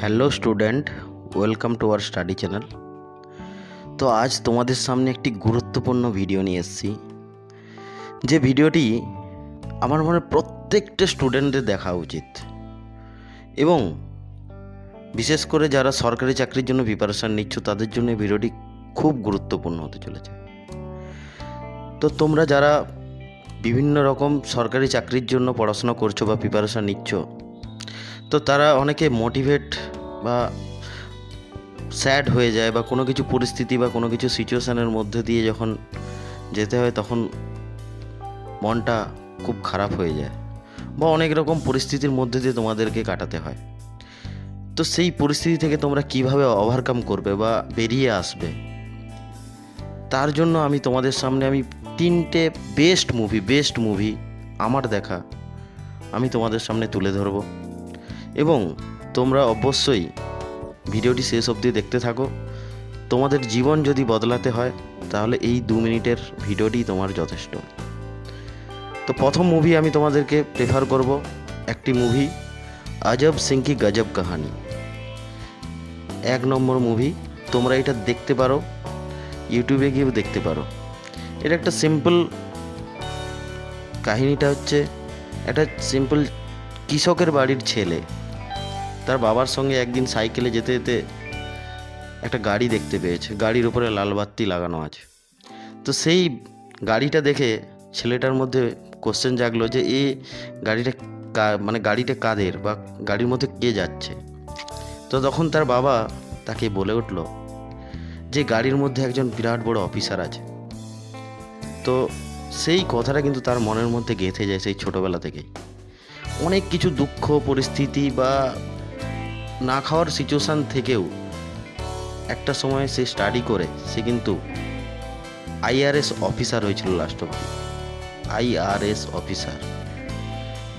Hello student, welcome to our study channel. তো আজ তোমাদের সামনে একটি গুরুত্বপূর্ণ ভিডিও নিয়ে এসেছি। যে ভিডিওটি আমার মনে প্রত্যেকটা স্টুডেন্টদের দেখা উচিত। এবং বিশেষ করে যারা সরকারি চাকরির জন্য প্রিপারেশান নিচ্ছ, তাদের জন্য ভিডিওটি খুব গুরুত্বপূর্ণ হতে চলেছে। তো তোমরা যারা বিভিন্ন রকম সরকারি চাকরির জন্য পড়াশোনা করছ বা প্রিপারেশান নিচ্ছ তো তারা অনেকে মোটিভেট বা স্যাড হয়ে যায় বা কোনো কিছু পরিস্থিতি বা কোনো কিছু সিচুয়েশানের মধ্যে দিয়ে যখন যেতে হয় তখন মনটা খুব খারাপ হয়ে যায় বা অনেক রকম পরিস্থিতির মধ্যে দিয়ে তোমাদেরকে কাটাতে হয়। তো সেই পরিস্থিতি থেকে তোমরা কীভাবে ওভারকাম করবে বা বেরিয়ে আসবে? তার জন্য আমি তোমাদের সামনে আমি তিনটে বেস্ট মুভি বেস্ট মুভি আমার দেখা আমি তোমাদের সামনে তুলে ধরবো। এবং তোমরা অবশ্যই ভিডিওটি শেষ অবধি দেখতে থাকো। তোমাদের জীবন যদি বদলাতে হয়, তাহলে এই দু মিনিটের ভিডিওটি তোমার যথেষ্ট। তো প্রথম মুভি আমি তোমাদেরকে প্রেফার করব, একটি মুভি আজব সিং কি গজব কাহানি। এক নম্বর মুভি তোমরা এটা দেখতে পারো ইউটিউবে গিয়েও দেখতে পারো। এটা একটা সিম্পল কাহিনীটা হচ্ছে, একটা সিম্পল কৃষকের বাড়ির ছেলে। তার বাবার সঙ্গে একদিন সাইকেলে যেতে যেতে একটা গাড়ি দেখতে পেয়েছে। গাড়ির উপরে লাল বাতি লাগানো আছে। তো সেই গাড়িটা দেখে ছেলেটার মধ্যে কোশ্চেন জাগলো যে, এ গাড়িটা মানে গাড়িটা কাদের বা গাড়ির মধ্যে কে যাচ্ছে? তো তখন তার বাবা তাকে বলে উঠল যে, গাড়ির মধ্যে একজন বিরাট বড় অফিসার আছে। তো সেই কথাটা কিন্তু তার মনের মধ্যে গেঁথে যায় সেই ছোটোবেলা থেকেই। অনেক কিছু দুঃখ, পরিস্থিতি বা না খাওয়ার সিচুয়েশান থেকেও একটা সময় সে স্টাডি করে, সে কিন্তু আইআরএস অফিসার হয়েছিল লাস্ট অব্দি আইআরএস অফিসার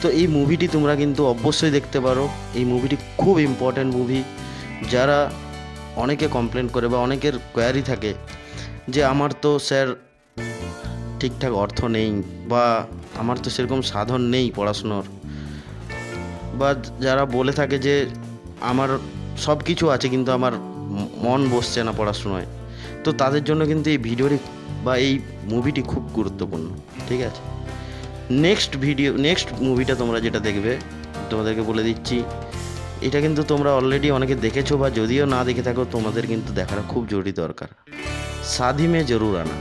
তো এই মুভিটি তোমরা কিন্তু অবশ্যই দেখতে পারো। এই মুভিটি খুব ইম্পর্ট্যান্ট মুভি যারা অনেকে কমপ্লেন করে বা অনেকের কোয়ারি থাকে যে, আমার তো স্যার ঠিকঠাক অর্থ নেই বা আমার তো সেরকম সাধন নেই পড়াশুনোর। বা যারা বলে থাকে যে আমার সব কিছু আছে কিন্তু আমার মন বসছে না পড়াশোনায়, তো তাদের জন্য কিন্তু এই ভিডিওটি বা এই মুভিটি খুব গুরুত্বপূর্ণ, ঠিক আছে? নেক্সট ভিডিও নেক্সট মুভিটা তোমরা যেটা দেখবে, তোমাদেরকে বলে দিচ্ছি, এটা কিন্তু তোমরা অলরেডি অনেকে দেখেছ বা যদিও না দেখে থাকো, তোমাদের কিন্তু দেখাটা খুব জরুরি দরকার। সাদি মে জরুর আনা,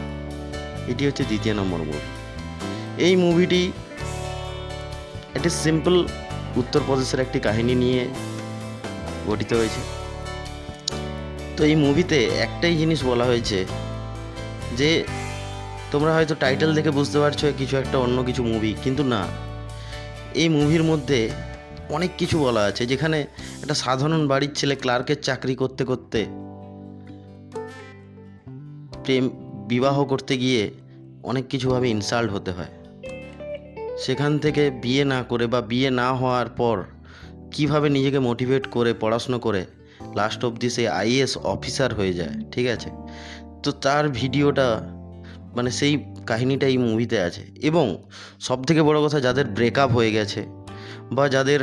এটি হচ্ছে দ্বিতীয় নম্বর মুভি এই মুভিটি একটি সিম্পল উত্তরপ্রদেশের একটি কাহিনী নিয়ে গঠিত হয়েছে। তো এই মুভিতে একটাই জিনিস বলা হয়েছে যে, তোমরা হয়তো টাইটেল দেখে বুঝতে পারছ কিছু একটা অন্য কিছু মুভি, কিন্তু না। এই মুভির মধ্যে অনেক কিছু বলা আছে, যেখানে একটা সাধারণ বাড়ির ছেলে ক্লার্কের চাকরি করতে করতে প্রেম, বিবাহ করতে গিয়ে অনেক কিছুভাবে ইনসাল্ট হতে হয়। সেখান থেকে বিয়ে না করে বা বিয়ে না হওয়ার পর কীভাবে নিজেকে মোটিভেট করে, পড়াশুনো করে লাস্ট অবধি সে আইএস অফিসার হয়ে যায়, ঠিক আছে? তো তার ভিডিওটা মানে সেই কাহিনীটা এই মুভিতে আছে। এবং সব থেকে বড় কথা, যাদের ব্রেকআপ হয়ে গেছে বা যাদের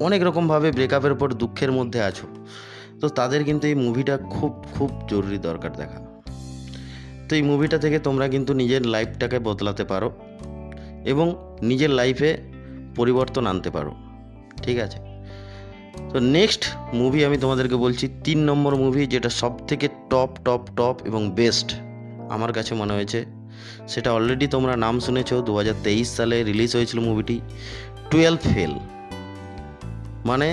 অনেক রকমভাবে ব্রেকআপের পর দুঃখের মধ্যে আছো, তো তাদের কিন্তু এই মুভিটা খুব খুব জরুরি দরকার দেখা। তো এই মুভিটা থেকে তোমরা কিন্তু নিজের লাইফটাকে বদলাতে পারো এবং নিজের লাইফে পরিবর্তন আনতে পারো। ঠিক আছে? তো নেক্সট মুভি আমি তোমাদেরকে বলছি, তিন নম্বর মুভি যেটা সব থেকে টপ টপ টপ এবং বেস্ট আমার কাছে মনে হয়েছে, সেটা অলরেডি তোমরা নাম শুনেছো দু সালে রিলিজ হয়েছিল মুভিটি টুয়েলভ ফেল মানে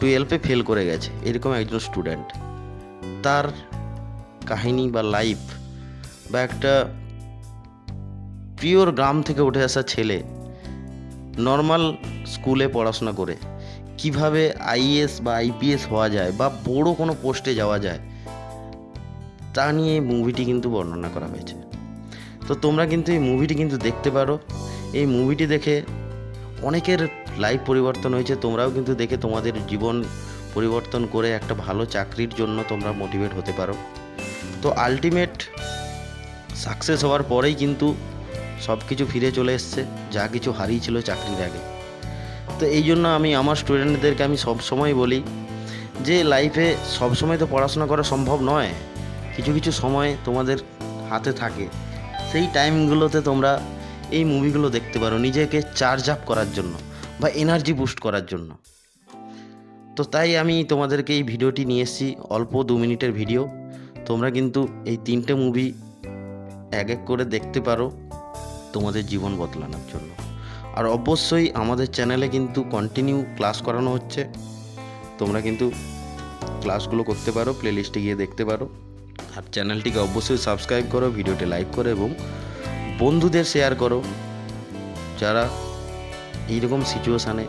টুয়েলভে ফেল করে গেছে, এরকম একজন স্টুডেন্ট তার কাহিনী বা লাইফ বা একটা পিওর গ্রাম থেকে উঠে আসা ছেলে নর্মাল স্কুলে পড়াশোনা করে, কীভাবে আইএস বা আইপিএস হওয়া যায় বা বড় কোনো পোস্টে যাওয়া যায়, তা নিয়ে এই মুভিটি কিন্তু বর্ণনা করা হয়েছে। তো তোমরা কিন্তু এই মুভিটি কিন্তু দেখতে পারো। এই মুভিটি দেখে অনেকের লাইফ পরিবর্তন হয়েছে, তোমরাও কিন্তু দেখে তোমাদের জীবন পরিবর্তন করে একটা ভালো চাকরির জন্য তোমরা মোটিভেট হতে পারো। তো আলটিমেট সাকসেস হওয়ার পরেই কিন্তু সব কিছু ফিরে চলে এসছে, যা কিছু হারিয়েছিল চাকরির আগে। তো এই জন্য আমি আমার স্টুডেন্টদেরকে আমি সব সময় বলি যে লাইফে সব সময় তো পড়াশোনা করা সম্ভব নয়, কিছু কিছু সময় তোমাদের হাতে থাকে। সেই টাইমগুলোতে তোমরা এই মুভিগুলো দেখতে পারো, নিজেকে চার্জ আপ করার জন্য বা এনার্জি বুস্ট করার জন্য। তো তাই আমি তোমাদেরকে এই ভিডিওটি নিয়ে এসেছি, অল্প দু মিনিটের ভিডিও তোমরা কিন্তু এই তিনটে মুভি এক এক করে দেখতে পারো তোমাদের জীবন বদলানোর জন্য। আর অবশ্যই আমাদের চ্যানেলে কিন্তু কন্টিনিউ ক্লাস করানো হচ্ছে। তোমরা কিন্তু ক্লাসগুলো করতে পারো প্লেলিস্টে গিয়ে দেখতে পারো। আর চ্যানেলটিকে অবশ্যই সাবস্ক্রাইব করো, ভিডিওটি লাইক করো এবং বন্ধুদের শেয়ার করো। যারা এইরকম সিচুয়েশানে